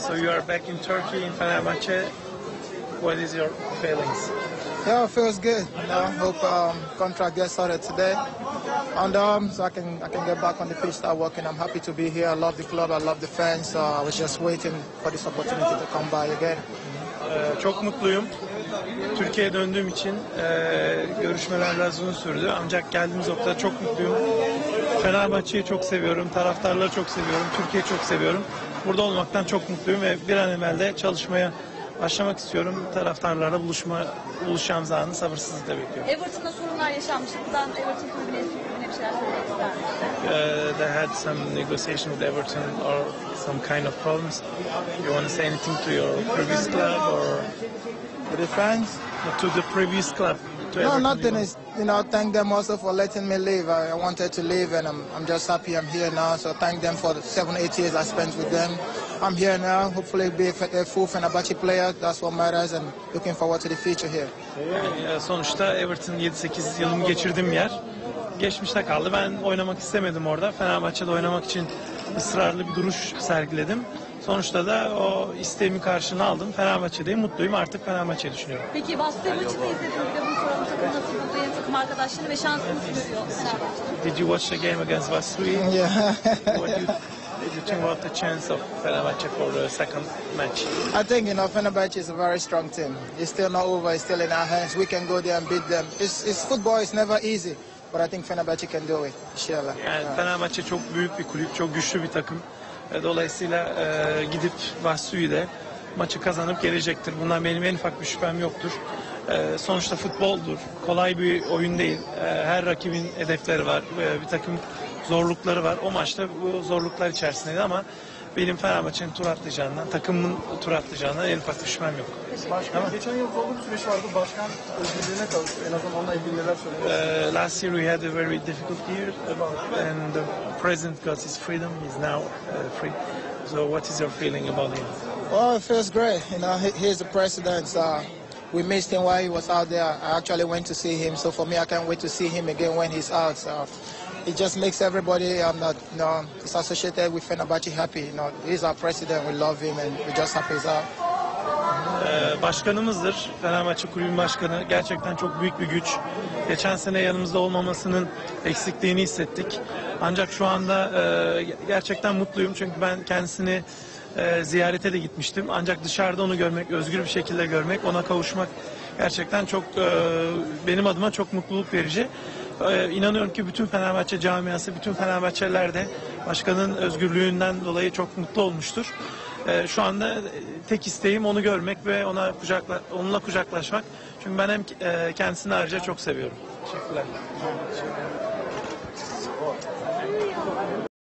So you are back in Turkey, in Fenerbahçe. What is your feelings? Yeah, it feels good. You know, hope um, contract gets started today, and um, so I can I can get back on the pitch, start working. I'm happy to be here. I love the club. I love the fans. So I was just waiting for this opportunity to come by again. Ee, çok mutluyum. Türkiye'ye döndüğüm için e, görüşmeler biraz uzun sürdü. Ancak geldiğimiz noktada çok mutluyum. Fenerbahçe'yi çok seviyorum, taraftarları çok seviyorum, Türkiye'yi çok seviyorum. Burada olmaktan çok mutluyum ve bir an evvel de çalışmaya başlamak istiyorum. Taraftarlarla buluşma, buluşacağımız anı sabırsızlıkla bekliyorum. Everton'da sorunlar yaşanmıştı. Buradan Everton kulübüne, kulübüne bir şeyler söylemek ister misiniz? Uh, they had some negotiation with Everton or some kind of problems. You want to say anything to your previous club or To the fans, to the previous club? No, nothing you is. You know, thank them also for letting me leave. I, I wanted to leave, and I'm I'm just happy I'm here now. So thank them for the seven eight years I spent with them. I'm here now. Hopefully, be a, full Fenerbahce player. That's what matters, and looking forward to the future here. Yani sonuçta Everton 7-8 yılımı geçirdiğim yer geçmişte kaldı. Ben oynamak istemedim orada. Fenerbahçe'de oynamak için ısrarlı bir duruş sergiledim. Sonuçta da o isteğimi karşılığını aldım. Fenerbahçe'deyim, mutluyum. Artık Fenerbahçe'yi düşünüyorum. Peki Vasıf'ta maçını izlediniz de bunu soralım takım nasıl buldu yeni takım arkadaşları ve şansını görüyor Fenerbahçe? Did you watch the game against Vaslui? Yeah. What do you, did you think about the chance of Fenerbahçe for the second match? I think you know Fenerbahce is a very strong team. It's still not over. It's still in our hands. We can go there and beat them. It's, it's football. It's never easy, but I think Fenerbahce can do it. Inshallah. Yani Fenerbahçe çok büyük bir kulüp, çok güçlü bir takım. E, Dolayısıyla e, gidip Vasluy'de maçı kazanıp gelecektir. Bundan benim en ufak bir şüphem yoktur. E, sonuçta futboldur. Kolay bir oyun değil. E, her rakibin hedefleri var. E, bir takım zorlukları var. O maçta bu zorluklar içerisindeydi ama benim Fenerbahçe'nin tur atlayacağından, takımın tur atlayacağından en ufak bir şüphem yok. Başkan geçen yıl zorlu bir süreç vardı. Başkan özgürlüğüne kavuştu. En azından onunla ilgili neler söylemek Uh, last year we had a very difficult year, and the president got his freedom. He's now uh, free. So, what is your feeling about him? Well, it feels great. You know, he, he's the president. Uh, we missed him while he was out there. I actually went to see him. So for me, I can't wait to see him again when he's out. So it just makes everybody um, that you know is associated with Fenerbahce happy. You know, he's our president. We love him, and we're just happy he's out. Ee, başkanımızdır. Fenerbahçe Kulübü Başkanı. Gerçekten çok büyük bir güç. Geçen sene yanımızda olmamasının eksikliğini hissettik. Ancak şu anda e, gerçekten mutluyum. Çünkü ben kendisini e, ziyarete de gitmiştim. Ancak dışarıda onu görmek, özgür bir şekilde görmek, ona kavuşmak gerçekten çok e, benim adıma çok mutluluk verici. E, inanıyorum ki bütün Fenerbahçe camiası, bütün Fenerbahçeliler de başkanın özgürlüğünden dolayı çok mutlu olmuştur. Ee, şu anda tek isteğim onu görmek ve ona kucakla, onunla kucaklaşmak. Çünkü ben hem e, kendisini ayrıca çok seviyorum. Teşekkürler.